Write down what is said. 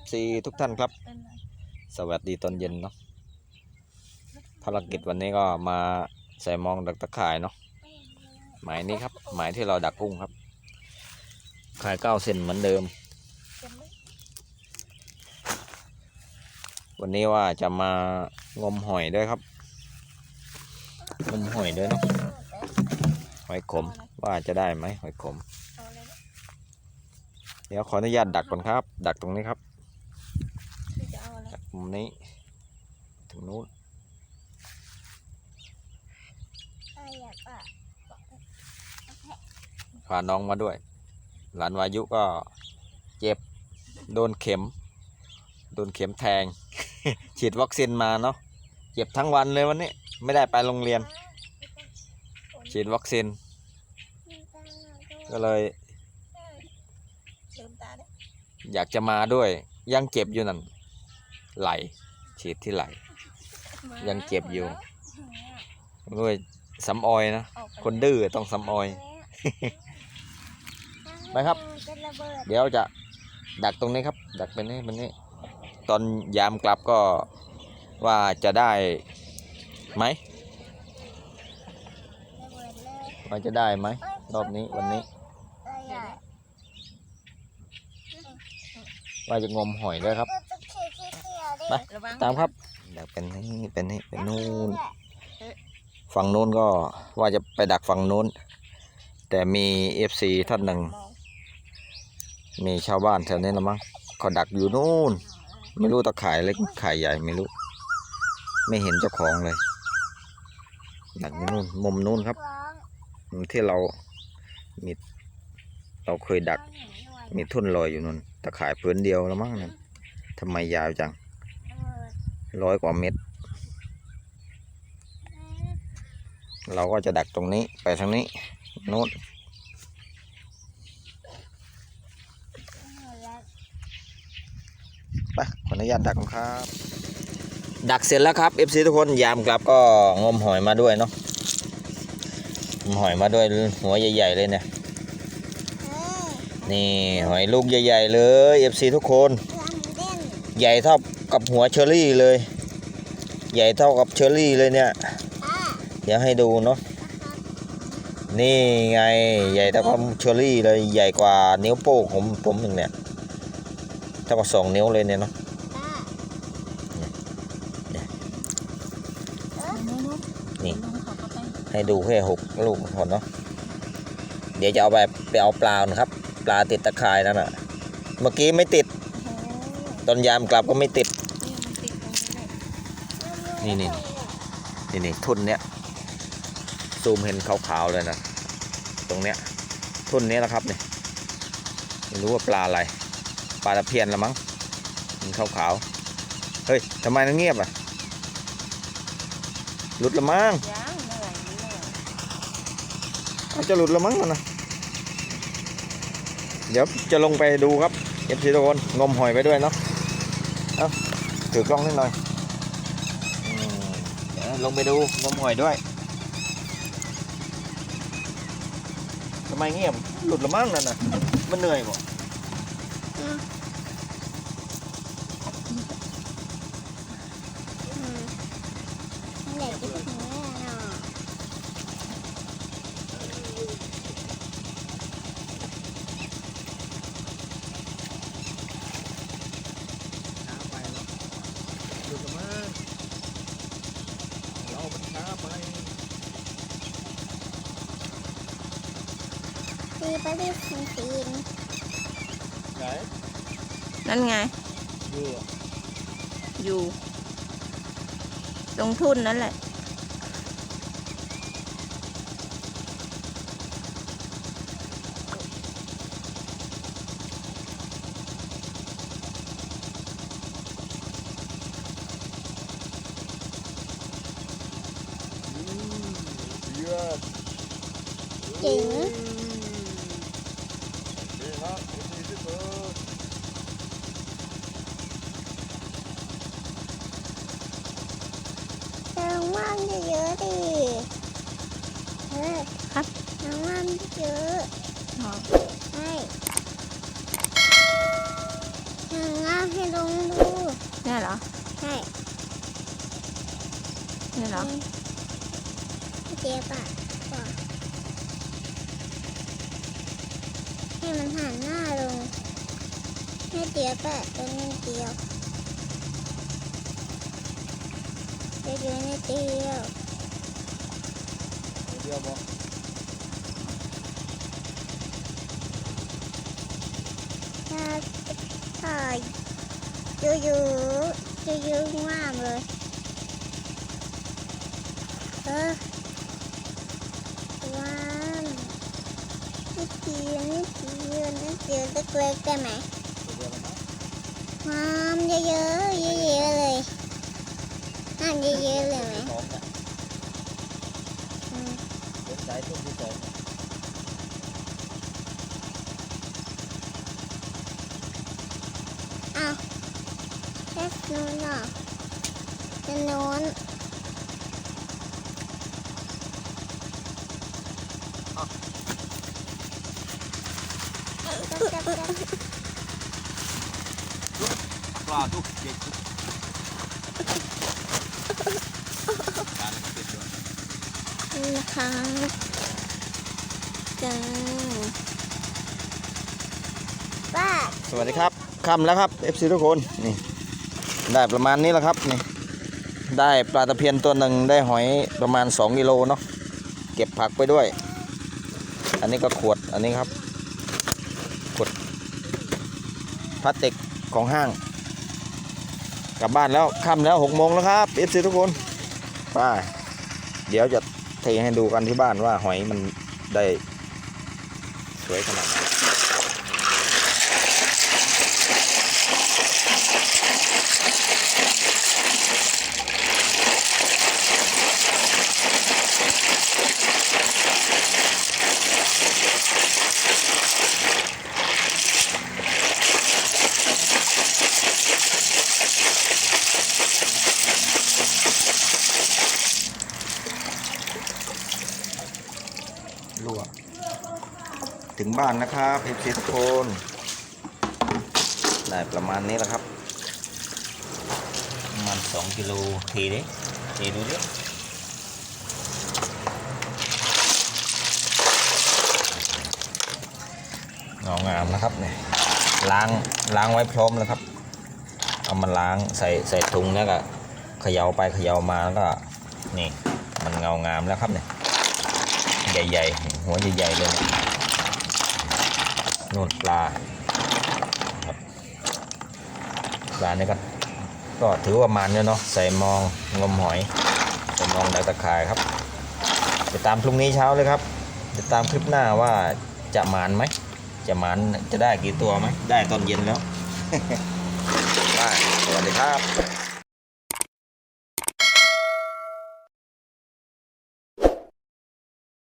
FC ทุกท่านครับ สวัสดีตอนเย็นเนาะภารกิจวันนี้ก็มาใส่มองดักตะข่ายเนาะหมายนี้ครับ หมายที่เราดักกุ้งครับข่ายเก้าเซนเหมือนเดิม วันนี้ว่าจะมางมหอยด้วยครับ งมหอยด้วยเนาะหอยขมว่าจะได้ไหมหอยขมเดี๋ยวขออนุญาตดักก่อนครับ ดักตรงนี้ครับ มุมนี้ ถึงนู้นพาน้องมาด้วย หลานวายุก็เจ็บ โดนเข็ม โดนเข็มแทง ฉีดวัคซีนมาเนาะ เจ็บทั้งวันเลยวันนี้ ไม่ได้ไปโรงเรียน ฉีดวัคซีน ก็เลย อยากจะมาด้วย ยังเจ็บอยู่นั่น ไหลฉีดที่ไหล ยังเจ็บอยู่ด้วยสำออยนะ คนดื้อต้องสำออย ไปครับ เดี๋ยวจะดักตรงนี้ครับ ดักไปนี่มันนี่ตอนยามกลับก็ว่าจะได้ไหมว่าจะได้ไหมรอบนี้วันนี้ ว่าจะงมหอยด้วยครับ ไประวังตามครับเดี๋ยวเป็นนี่เป็นนี่เป็นนู่นฝั่งนู้นก็ว่าจะไปดักฝั่งนู้น แต่มีเอฟซีท่านหนึ่ง มีชาวบ้านแถวนี้ละมั้งเขาดักอยู่นู่น ไม่รู้ตะข่ายเล็กข่ายใหญ่ไม่รู้ ไม่เห็นเจ้าของเลย ดักอยู่นู่นมุมนู้นครับมุมที่เรามีเราเคยดัก มีทุ่นลอยอยู่นู่นตะข่ายพื้นเดียวแล้วมั้งนั่นทำไมยาวจัง ร้อยกว่าเมตรเราก็จะดักตรงนี้ไปทางนี้นู้นไปขออนุญาตดักครับ ดักเสร็จแล้วครับ FC ทุกคนยามกลับก็งมหอยมาด้วยเนาะงมหอยมาด้วยหัวใหญ่ ๆ เลยเนี่ยนี่หอยลูกใหญ่ ๆ เลย FC ทุกคน ใหญ่เท่า กับหัวเชอรี่เลย ใหญ่เท่ากับเชอรี่เลยเนี่ยเดี๋ยวให้ดูเนาะนี่ไงใหญ่เท่ากับเชอรี่เลยใหญ่กว่านิ้วโป้งผมผมหนึ่งเนี่ยเท่ากับสองนิ้วเลยเนี่ยเนาะนี่ให้ดูแค่หกลูกพอเนาะเดี๋ยวจะเอาไปไปเอาปลานครับ ปลาติดตะข่ายนั่นน่ะ เมื่อกี้ไม่ติด ตอนยามกลับก็ไม่ติด นี่นี่นี่นี่ทุ่นเนี้ยซูมเห็นขาวๆเลยนะ ตรงเนี้ยทุ่นเนี้ยนะครับเนี่ยไม่รู้ว่าปลาอะไร ปลาตะเพียนละมั้งมันขาวๆเฮ้ยทำไมมันเงียบอะหลุดละมั้งอาจจะหลุดละมั้งนั่นนะเดี๋ยวจะลงไปดูครับเอฟซีทุกคนงมหอยไปด้วยเนาะเอาถือกล้องนิดหน่อย ลงไปดูงมหอยด้วยทำไมเงียบหลุดละมั่งนั่นน่ะ มันเหนื่อยบ่ หลุดละมั้งเรามันช้าไป ตีไปรีบซีซีนไหนนั่นไงดูอยู่ ตรงทุ่นนั่นแหละเยือดเจ๋งดี ครับดีที่สุดน้องว่านเยอะๆดิเออครับน้องว่านเยอะใช่น้องงาให้ลงดู เนี่ยเหรอ ใช่เนี่ยเหรอเจี๊ยบอะบอกให้มันหันหน้าลง ให้เจี๊ยบอะตัวนิดเดียวเดี๋ยวๆนิดเดียวเดียวบอกถ้าถ้าอยู่อยู่อยู่อยู่ๆว่ามเลยเออว่ามนิดเดียวนิดเดียวนิดเดียวเล็กๆได้ไหมเดียวนะ ห้ามเยอะๆเยอะๆเลยห้ามเยอะๆเลยไหมสองเนี่ยอืมสนใจต้นที่สองอ้าวแค่นู้นเหรอจะนู้นจับจับจับาทุกเด็ดนี่นะคะจ้าป้าสวัสดีครับค่ำแล้วครับ FC ทุกคนนี่ ได้ประมาณนี้แล้วครับนี่ ได้ปลาตะเพียนตัวหนึ่งได้หอยประมาณ2กิโลเนาะเก็บผักไปด้วย อันนี้ก็ขวดอันนี้ครับขวดพลาสติกของห้าง ลับบ้านแล้วค่ำแล้วหกโมงแล้วครับ FC ทุกคนไปเดี๋ยวจะเทให้ดูกันที่บ้านว่าหอยมันได้สวยขนาดไหน รั่ว ถึงบ้านนะครับเอฟซีทุกคนได้ประมาณนี้แหละครับประมาณสองกิโลทีดิทีดูดิเงางามนะครับเนี่ยล้างล้างไว้พร้อมแล้วครับ เอามาล้างใส่ใส่ถุงแล้วก็เขย่าไปเขย่ามาแล้วก็นี่มันเงางามแล้วครับเนี่ยใหญ่ๆหัวใหญ่ๆเลย นู่นปลาครับปลานี่ก็ก็ถือว่ามันเนี่ยเนาะใส่มองงมหอยใส่มองดักตะข่ายครับติดตามพรุ่งนี้เช้าเลยครับติดตามคลิปหน้าว่าจะหมานไหมจะหมานจะได้กี่ตัวไหมได้ตอนเย็นแล้ว ได้สวัสดีครับ